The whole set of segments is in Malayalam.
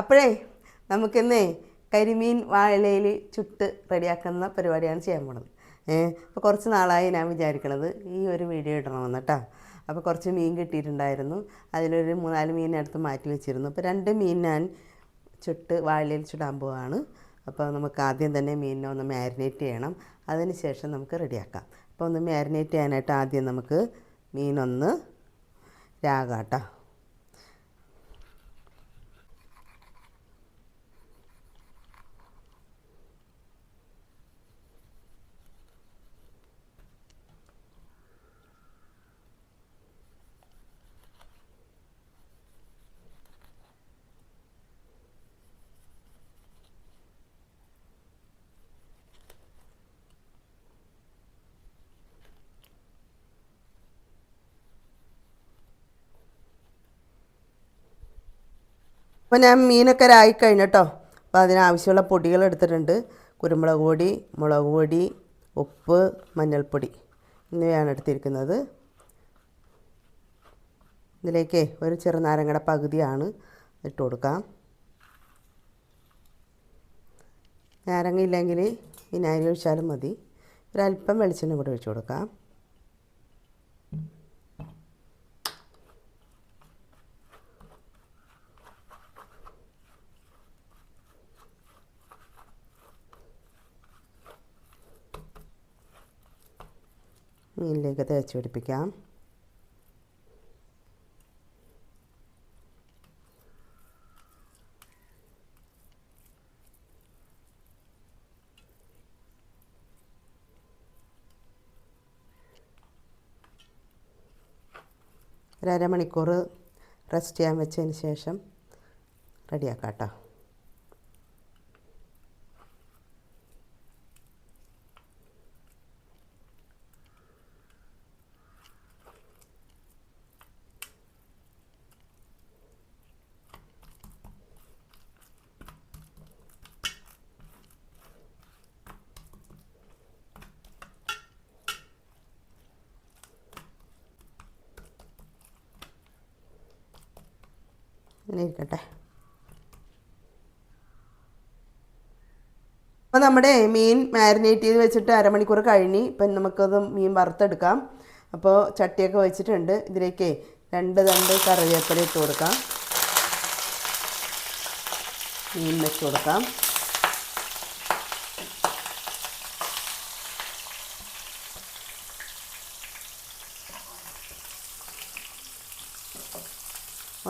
അപ്പോഴേ നമുക്കിന്നേ കരിമീൻ വാഴയിലയിൽ ചുട്ട് റെഡിയാക്കുന്ന പരിപാടിയാണ് ചെയ്യാൻ പോണത്. അപ്പോൾ കുറച്ച് നാളായി ഞാൻ വിചാരിക്കണത് ഈ ഒരു വീഡിയോ ഇടണമെന്ന് കേട്ടോ അപ്പോൾ കുറച്ച് മീൻ കിട്ടിയിട്ടുണ്ടായിരുന്നു. അതിലൊരു മൂന്നാൽ മീൻ എടുത്ത് മാറ്റി വെച്ചിരുന്നു. അപ്പോൾ രണ്ട് മീൻ ഞാൻ ചുട്ട് വാഴയിലയിൽ ചുടാൻ പോവാണ്. അപ്പോൾ നമുക്ക് ആദ്യം തന്നെ മീനിനെ ഒന്ന് മാരിനേറ്റ് ചെയ്യണം. അതിന് ശേഷം നമുക്ക് റെഡിയാക്കാം. അപ്പോൾ ഒന്ന് മാരിനേറ്റ് ചെയ്യാനായിട്ട് ആദ്യം നമുക്ക് മീനൊന്ന് രാഗാട്ടോ അപ്പോൾ ഞാൻ മീനൊക്കെ രായി കഴിഞ്ഞിട്ടോ. അപ്പോൾ അതിനാവശ്യമുള്ള പൊടികൾ എടുത്തിട്ടുണ്ട്. കുരുമുളക് പൊടി മുളക് പൊടി ഉപ്പ് മഞ്ഞൾപ്പൊടി എന്നിവയാണ് എടുത്തിരിക്കുന്നത്. ഇതിലേക്ക് ഒരു ചെറുനാരങ്ങയുടെ പകുതിയാണ് ഇട്ട് കൊടുക്കാം. നാരങ്ങ ഇല്ലെങ്കിൽ വിനാഗിരി ഒഴിച്ചാലും മതി. ഒരല്പം വെളിച്ചെണ്ണ കൂടെ ഒഴിച്ചു കൊടുക്കാം. മീനിലേക്ക് തേച്ച് പിടിപ്പിക്കാം. ഒരു അരമണിക്കൂർ റെസ്റ്റ് ചെയ്യാൻ വെച്ചതിന് ശേഷം റെഡിയാക്കാം കേട്ടോ. ഇങ്ങനെ ഇരിക്കട്ടെ. അപ്പോൾ നമ്മുടെ മീൻ മാരിനേറ്റ് ചെയ്ത് വെച്ചിട്ട് അരമണിക്കൂർ കഴിഞ്ഞ് ഇപ്പം നമുക്കത് മീൻ വറുത്തെടുക്കാം. അപ്പോൾ ചട്ടിയൊക്കെ വെച്ചിട്ടുണ്ട്. ഇതിലേക്ക് രണ്ട് രണ്ട് കറിവേപ്പില ഇട്ട് കൊടുക്കാം. മീൻ വെച്ച് കൊടുക്കാം.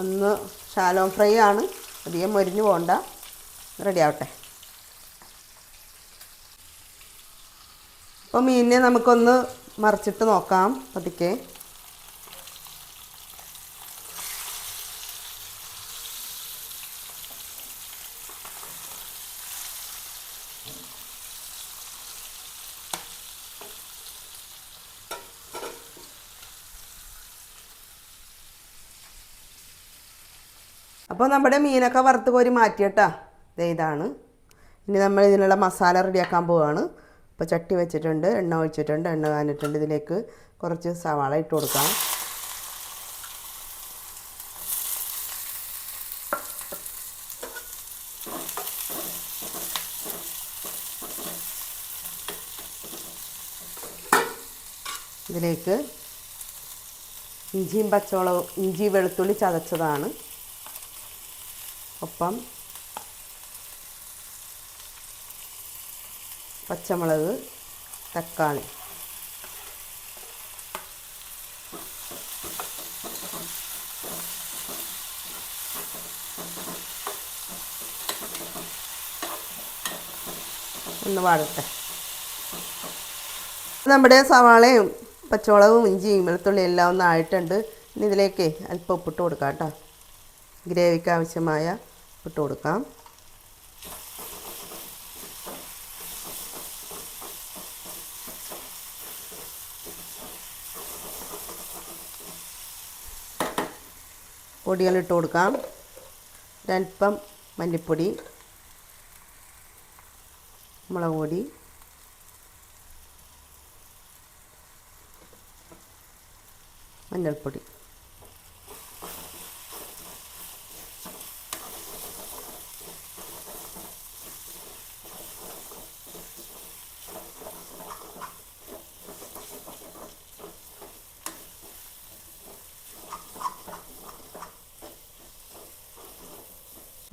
ഒന്ന് ഷാലോം ഫ്രൈ ആണ് അധികം മൊരിഞ്ഞു പോകണ്ട റെഡി ആവട്ടെ അപ്പോൾ മീനിനെ നമുക്കൊന്ന് മറിച്ചിട്ട് നോക്കാം പതുക്കെ. അപ്പോൾ നമ്മുടെ മീനൊക്കെ വറുത്ത് കോരി മാറ്റിയിട്ടാ. ദേ ഇതാണ്. ഇനി നമ്മൾ ഇതിനുള്ള മസാല റെഡിയാക്കാൻ പോവുകയാണ് അപ്പോൾ ചട്ടി വെച്ചിട്ടുണ്ട് എണ്ണ ഒഴിച്ചിട്ടുണ്ട് എണ്ണ കാഞ്ഞിട്ടുണ്ട്. ഇതിലേക്ക് കുറച്ച് സവാള ഇട്ട് കൊടുക്കാം. ഇതിലേക്ക് ഇഞ്ചിയും പച്ചമുളകും ഇഞ്ചി വെളുത്തുള്ളി ചതച്ചതാണ്. ഒപ്പം പച്ചമുളക് തക്കാളി. ഒന്ന് വാടട്ടെ. നമ്മുടെ സവാളയും പച്ചമുളകും ഇഞ്ചിയും വെളുത്തുള്ളിയും എല്ലാം ഒന്ന് ആയിട്ടുണ്ട്. ഇനി ഇതിലേക്ക് അല്പം ഉപ്പിട്ട് കൊടുക്കാം കേട്ടോ. ഗ്രേവിക്ക് ആവശ്യമായ ഇട്ട് കൊടുക്കാം. പൊടികൾ ഇട്ട് കൊടുക്കാം. ഒരൽപ്പം മല്ലിപ്പൊടി മുളക് പൊടി മഞ്ഞൾപ്പൊടി.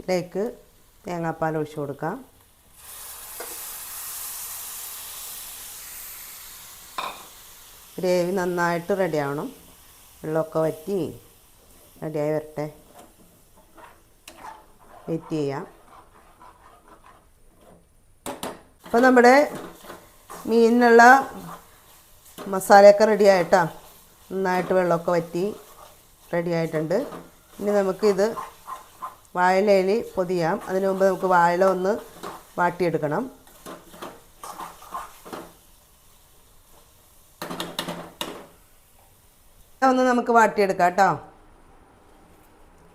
ഇതിലേക്ക് തേങ്ങാപ്പാൽ ഒഴിച്ചു കൊടുക്കാം. ഗ്രേവി നന്നായിട്ട് റെഡിയാവണം വെള്ളമൊക്കെ വറ്റി റെഡിയായി വരട്ടെ. വെയിറ്റ് ചെയ്യാം. അപ്പോൾ നമ്മുടെ മീനിനുള്ള മസാലയൊക്കെ റെഡി ആയിട്ടാ. നന്നായിട്ട് വെള്ളമൊക്കെ വറ്റി റെഡി ആയിട്ടുണ്ട്. ഇനി നമുക്കിത് വാഴയിലയിൽ പൊതിയാം. അതിനു മുമ്പ് നമുക്ക് വാഴ ഒന്ന് വാട്ടിയെടുക്കണം. ഒന്ന് നമുക്ക് വാട്ടിയെടുക്കാം കേട്ടോ.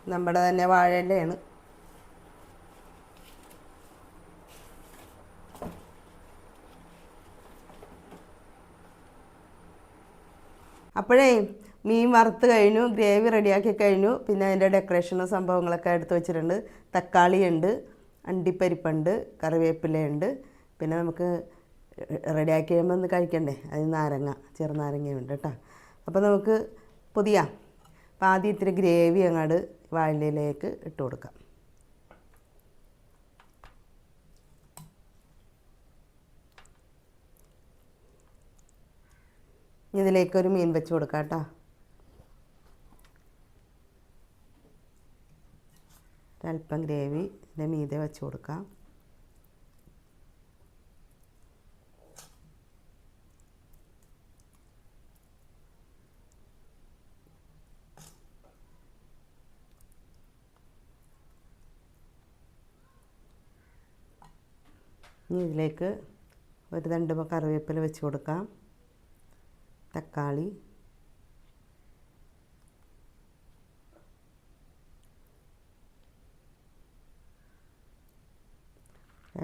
നമ്മുടെ തന്നെ വാഴയിലയാണ് അപ്പോഴേ മീൻ വറുത്ത് കഴിഞ്ഞു ഗ്രേവി റെഡിയാക്കി കഴിഞ്ഞു. പിന്നെ അതിന്റെ ഡെക്കറേഷനും സംഭവങ്ങളൊക്കെ എടുത്ത് വെച്ചിട്ടുണ്ട്. തക്കാളിയുണ്ട് അണ്ടിപ്പരിപ്പുണ്ട് കറിവേപ്പിലയുണ്ട്. പിന്നെ നമുക്ക് റെഡിയാക്കി കഴിയുമ്പോൾ ഒന്ന് കഴിക്കണ്ടേ? അതിന് നാരങ്ങ ചെറുനാരങ്ങയുണ്ട് കേട്ടോ. അപ്പോൾ നമുക്ക് പുതിയ അപ്പോൾ ആദ്യം ഇത്തിരി ഗ്രേവി അങ്ങോട്ട് വാഴയിലേക്ക് ഇട്ട് കൊടുക്കാം. ഇതിലേക്ക് ഒരു മീൻ വെച്ച് കൊടുക്കാം കേട്ടോ. ഒരല്പം ഗ്രേവി ഇതിന്റെ മീതെ വെച്ച് കൊടുക്കാം. ഇനി ഇതിലേക്ക് ഒരു രണ്ട് കറിവേപ്പില വെച്ച് കൊടുക്കാം. തക്കാളി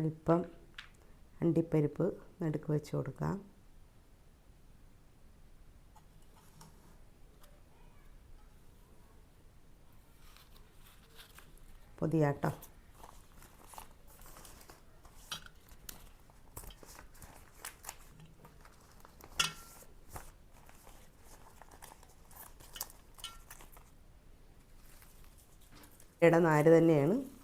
അല്പം അണ്ടിപ്പരിപ്പ് നടുക്ക് വെച്ച് കൊടുക്കാം. പൊതിയാട്ടോ. ഇട നാര് തന്നെയാണ്.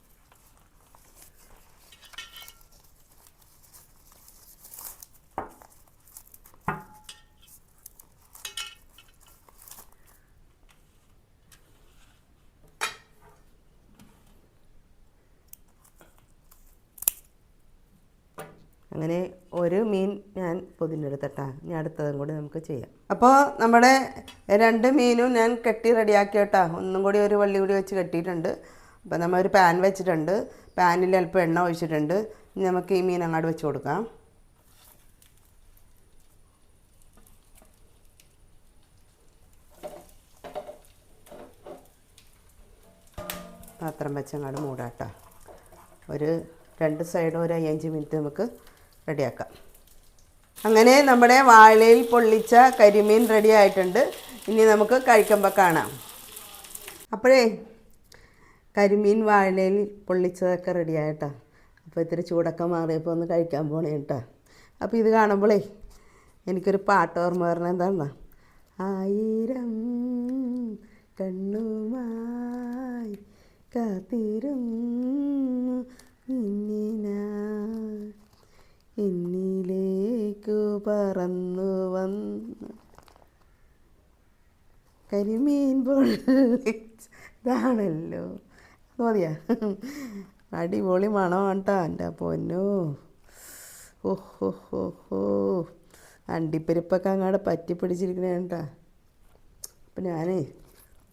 അങ്ങനെ ഒരു മീൻ ഞാൻ പൊതിഞ്ഞെടുത്തട്ടാ. ഇനി അടുത്തതും കൂടി നമുക്ക് ചെയ്യാം. അപ്പോൾ നമ്മുടെ രണ്ട് മീനും ഞാൻ കെട്ടി റെഡിയാക്കി കേട്ടാ ഒന്നും കൂടി ഒരു വള്ളി കൂടി വെച്ച് കെട്ടിയിട്ടുണ്ട്. അപ്പോൾ നമ്മൾ ഒരു പാൻ വെച്ചിട്ടുണ്ട്. പാനിൽ അല്പം എണ്ണ ഒഴിച്ചിട്ടുണ്ട്. ഇനി നമുക്ക് ഈ മീൻ അങ്ങോട്ട് വെച്ച് കൊടുക്കാം. പാത്രം വെച്ച് അങ്ങോട്ട് മൂടാട്ടോ ഒരു രണ്ട് സൈഡും ഒരു അഞ്ച് മിനിറ്റ് നമുക്ക് റെഡിയാക്കാം. അങ്ങനെ നമ്മുടെ വാഴയിൽ പൊള്ളിച്ച കരിമീൻ റെഡി ആയിട്ടുണ്ട് ഇനി നമുക്ക് കഴിക്കുമ്പോൾ കാണാം. അപ്പോഴേ കരിമീൻ വാഴയിൽ പൊള്ളിച്ചതൊക്കെ റെഡി ആയിട്ടാ അപ്പോൾ ഇത്തിരി ചൂടൊക്കെ മാറിയപ്പോൾ ഒന്ന് കഴിക്കാൻ പോണേ കേട്ടോ. അപ്പോൾ ഇത് കാണുമ്പോഴേ എനിക്കൊരു പാട്ട് ഓർമ്മ പറഞ്ഞ എന്താണെന്നാ ആയിരം കണ്ണുമായി കാത്തിരുന്നു നിന്നിനായി എന്നിലേക്കു പറന്നു വന്ന്. കരിമീൻ പൊള്ളിച്ചതാണല്ലോ. മതിയാ. അടിപൊളി മണമാണ് കേട്ടോ എന്റെ പൊന്നോ. ഓഹോ ഹോ ഹോ അണ്ടിപ്പരിപ്പൊക്കെ അങ്ങോട്ട് പറ്റി പിടിച്ചിരിക്കണേ കേട്ടോ അപ്പം ഞാനേ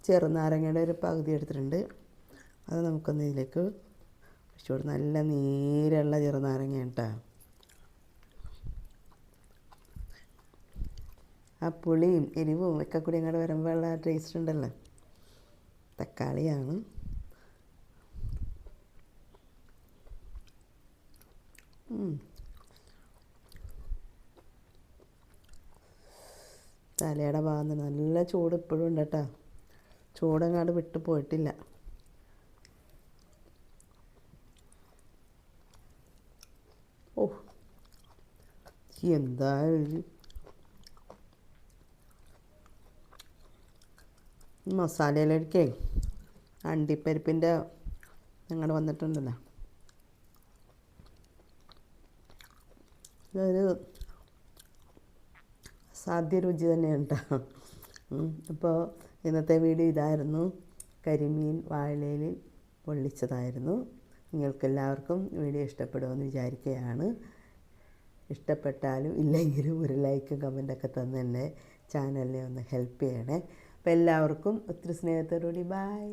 ചെറുനാരങ്ങയുടെ ഒരു പകുതി എടുത്തിട്ടുണ്ട്. അത് നമുക്കൊന്ന് ഇതിലേക്ക് ഒഴിച്ചു നല്ല നീരുള്ള ചെറുനാരങ്ങ കേട്ടോ. ആ പുളിയും എരിവും ഒക്കെ കൂടി അങ്ങോട്ട് വരുമ്പോൾ ഉള്ള ടേസ്റ്റ് ഉണ്ടല്ലോ. തക്കാളിയാണ്. തലയുടെ ഭാഗം തന്നെ നല്ല ചൂട് ഇപ്പോഴും ഉണ്ട് കേട്ടോ. ചൂടങ്ങാട് വിട്ടു പോയിട്ടില്ല. ഓ എന്താ മസാലയിലേക്ക് അണ്ടിപ്പരിപ്പിന്റെ ഞങ്ങൾ വന്നിട്ടുണ്ടല്ലോ. ഇതൊരു സാധ്യ രുചി തന്നെയാണ് കേട്ടോ അപ്പോൾ ഇന്നത്തെ വീഡിയോ ഇതായിരുന്നു. കരിമീൻ വാഴയിലിൽ പൊള്ളിച്ചതായിരുന്നു. നിങ്ങൾക്കെല്ലാവർക്കും വീഡിയോ ഇഷ്ടപ്പെടുമെന്ന് വിചാരിക്കുകയാണ്. ഇഷ്ടപ്പെട്ടാലും ഇല്ലെങ്കിലും ഒരു ലൈക്കും കമന്റൊക്കെ തന്ന് എന്റെ ചാനലിനെ ഒന്ന് ഹെൽപ്പ് ചെയ്യണേ. അപ്പോൾ എല്ലാവർക്കും ഒത്തിരി സ്നേഹത്തോടുകൂടി ബായ്